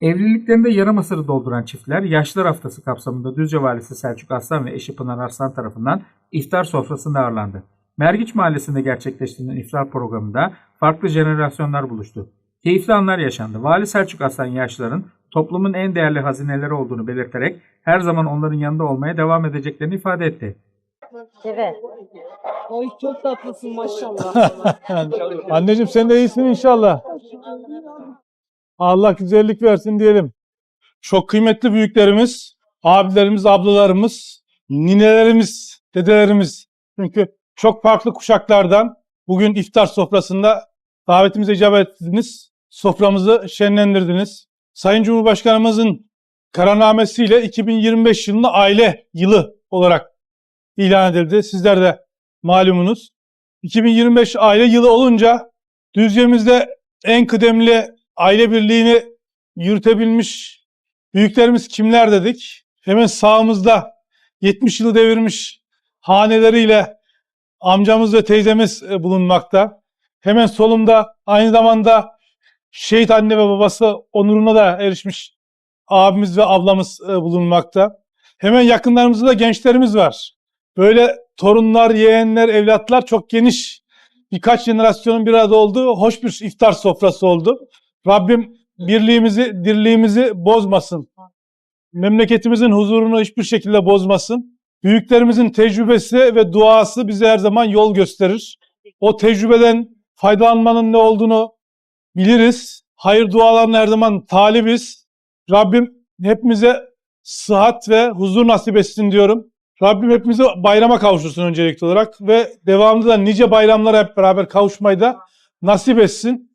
Evliliklerinde yarım asırı dolduran çiftler Yaşlılar Haftası kapsamında Düzce Valisi Selçuk Aslan ve eşi Pınar Arslan tarafından iftar sofrasında ağırlandı. Mergiç Mahallesi'nde gerçekleştirilen iftar programında farklı jenerasyonlar buluştu. Keyifli anlar yaşandı. Vali Selçuk Aslan yaşlıların toplumun en değerli hazineleri olduğunu belirterek her zaman onların yanında olmaya devam edeceklerini ifade etti. Evet. Ay çok tatlısın maşallah. Anneciğim sen de iyisin inşallah. Allah güzellik versin diyelim. Çok kıymetli büyüklerimiz, abilerimiz, ablalarımız, ninelerimiz, dedelerimiz. Çünkü çok farklı kuşaklardan bugün iftar sofrasında davetimize icabet ettiniz. Soframızı şenlendirdiniz. Sayın Cumhurbaşkanımızın kararnamesiyle 2025 yılında aile yılı olarak ilan edildi. Sizler de malumunuz. 2025 aile yılı olunca Düzce'mizde en kıdemli aile birliğini yürütebilmiş büyüklerimiz kimler dedik? Hemen sağımızda 70 yılı devirmiş haneleriyle amcamız ve teyzemiz e, bulunmakta. Hemen solumda aynı zamanda şehit anne ve babası onuruna da erişmiş abimiz ve ablamız e, bulunmakta. Hemen yakınlarımızda da gençlerimiz var. Böyle torunlar, yeğenler, evlatlar çok geniş birkaç jenerasyonun bir arada olduğu hoş bir iftar sofrası oldu. Rabbim birliğimizi, dirliğimizi bozmasın. Memleketimizin huzurunu hiçbir şekilde bozmasın. Büyüklerimizin tecrübesi ve duası bize her zaman yol gösterir. O tecrübeden faydalanmanın ne olduğunu biliriz. Hayır dualarına her zaman talibiz. Rabbim hepimize sıhhat ve huzur nasip etsin diyorum. Rabbim hepimizi bayrama kavuştursun öncelikli olarak ve devamında da nice bayramlara hep beraber kavuşmayı da nasip etsin.